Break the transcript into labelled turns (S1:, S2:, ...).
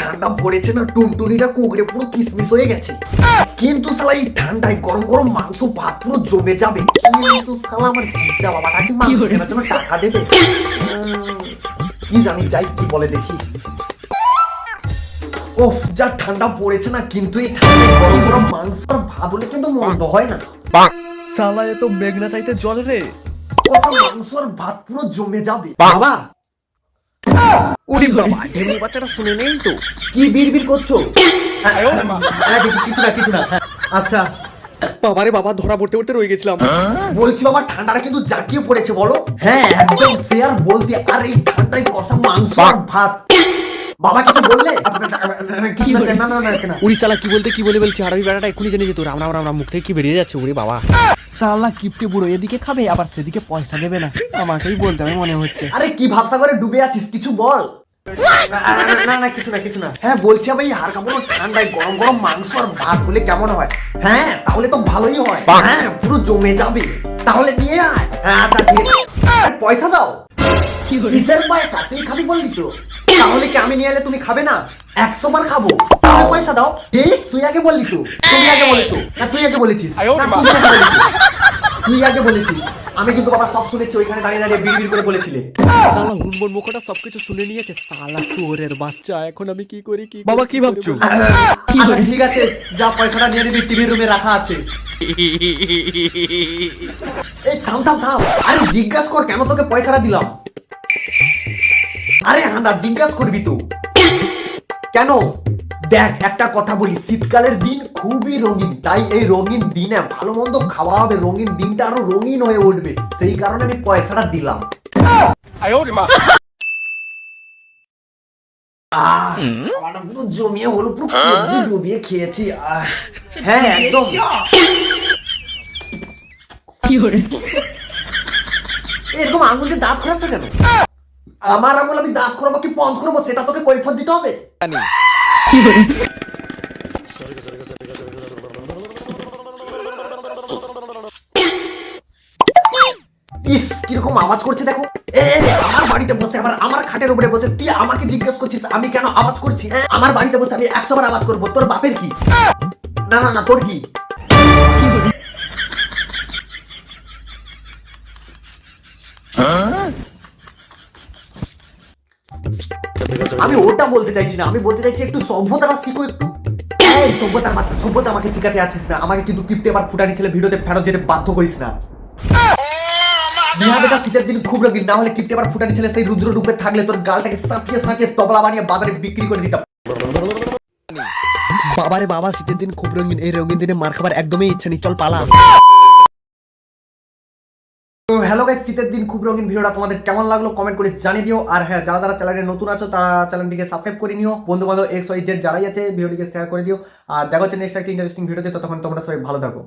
S1: ঠান্ডা পড়েছে না টুনটুনিটা কুকড়ে পুরো কিসমিস হয়ে গেছে। কিন্তু শালা এই ঠান্ডায় গরম গরম মাংস ভাত পুরো জমে যাবে। কিন্তু শালা আমার কিটা বাবাটা কি মাংস কেনার জন্য টাকা দেবে। কি জানি যাই কি বলে দেখি। ওহ যা ঠান্ডা পড়েছে না কিন্তু এই ঠান্ডায় গরম গরম মাংস আর ভাত হলে কিন্তু মন্দ হয় না।
S2: সালা এ তো মেঘনা চাইতে জল রে।
S1: কষা মাংস আর ভাত পুরো জমে যাবে।
S2: বাবা উরি বাবা বাচ্চাটা শুনে নেই তো।
S1: কি বিড়বিড় করছ? হ্যাঁ, হ্যাঁ, দেখি, কিছু না কিছু না। হ্যাঁ, আচ্ছা
S2: বাবারে বাবা ধরা পড়তে পড়তে রয়ে গেছিলাম।
S1: বলছি বাবা ঠান্ডাটা কিন্তু জাকিয়ে পড়েছে বলো। হ্যাঁ একদম বলতে আর এই ঠান্ডায় কষা মাংস আর ভাত। বাবা কিছু বললে? কিছু না, না না
S2: উড়ি সালা কি বলতে কি বলে বলছি? হারাবি বেড়াটা এক্ষুনি জেনে যেত রাম রাম রাম রাম মুখ থেকে কি বেরিয়ে যাচ্ছে উড়ি বাবা। সালা কিপটে বুড়ো এদিকে খাবে আবার সেদিকে পয়সা দেবে না। আমাকেই বলতে আমি মনে হচ্ছে।
S1: আরে কি ভাবসা করে ডুবে আছিস? কিছু বল। না, না না কিছু না কিছু না। হ্যাঁ বলছি আমি হার কাপড় ঠান্ডায় গরম গরম মাংস আর ভাত হলে কেমন হয়? হ্যাঁ তাহলে তো ভালোই হয়। হ্যাঁ পুরো জমে যাবে। তাহলে নিয়ে আয়। হ্যাঁ আচ্ছা ঠিক আছে। পয়সা দাও। কিসের পয়সা? তুই খাবি বললি তো। তাহলে কি আমি নিয়ে এলে তুমি খাবে না? একশো বার খাব। তাহলে পয়সা দাও। এ তুই আগে বললি তো। তুমি আগে বলেছ। না তুই আগে বলেছিস। তুই আগে বলেছিস। আমি কিন্তু বাবা সব শুনেছি ওইখানে দাঁড়িয়ে দাঁড়িয়ে বিড় বিড় করে বলেছিলে।
S2: সালা হুনমন মুখটা সবকিছু শুনে নিয়েছে। সালা শুয়োরের বাচ্চা এখন আমি কি করি কি বাবা কি ভাবছ?
S1: ঠিক আছে যা পয়সাটা নিয়ে নিবি টিভির রুমে রাখা আছে। এই থাম থাম থাম। আরে জিজ্ঞাসা কর কেন তোকে পয়সাটা দিলাম? আরে হাঁদা জিজ্ঞাসা করবি তো। কেন? দেখ একটা কথা বলি শীতকালের দিন খুবই রঙিন তাই এই রঙিন দিনে ভালো মন্দ খাওয়া হবে রঙিন দিনটা আরও রঙিন হয়ে উঠবে সেই কারণে আমি পয়সাটা দিলাম। পুরো জমিয়ে হলো পুরো ডুবিয়ে খেয়েছি আহ, হ্যাঁ একদম। এরকম আঙুল দিয়ে দাঁত খোরাচ্ছ কেন? আমার আঙুল আমি দাঁত খোরাবো কি বন্ধ করব সেটা তোকে কৈফত দিতে হবে? ইস কীরকম আওয়াজ করছে দেখো। এ আমার বাড়িতে বসে আবার আমার খাটের উপরে বসে তুই আমাকে জিজ্ঞেস করছিস আমি কেন আওয়াজ করছি? আমার বাড়িতে বসে আমি একশো বার আওয়াজ করব তোর বাপের কি? না না না তোর কি? আমি ওটা বলতে চাইছি না, আমি বলতে চাইছি একটু সভ্যতাটা শিখো একটু। সভ্যতার বাচ্চা, সভ্যতা আমাকে শিখাতে আসিস না, আমাকে কিন্তু কিপটে আবার ফুটানি ছেলে ভিডিওতে ফেরত যেতে বাধ্য করিস না। শীতের দিন খুব না হলে কিপটে আবার ফুটানি ছেলে সেই রুদ্র রূপে থাকলে তোর গালটাকে তবলা বানিয়ে বাজারে বিক্রি করে দিতাম।
S2: বাবারে বাবা, শীতের দিন খুব রঙিন, এই রঙিন দিনে মার খাবার একদমই ইচ্ছা নেই, চল পালা।
S1: তো হ্যালো গাইজ শীতের দিন, খুব রঙিন ভিডিওটা তোমাদের কেমন লাগল কমেন্ট করে জানিয়ে দিও। আর হ্যাঁ যারা যারা চ্যানেলে নতুন আছো, তারা চ্যানেলটিকে সাবস্ক্রাইব করে নিও। বন্ধু বান্ধব এক্স ওয়াই জেড যারাই আছে ভিডিওটিকে শেয়ার করে দিও। আর দেখো হচ্ছে নেক্সট একটা ইন্টারেস্টিং ভিডিওতে তখন তোমরা সবাই ভালো থাকো।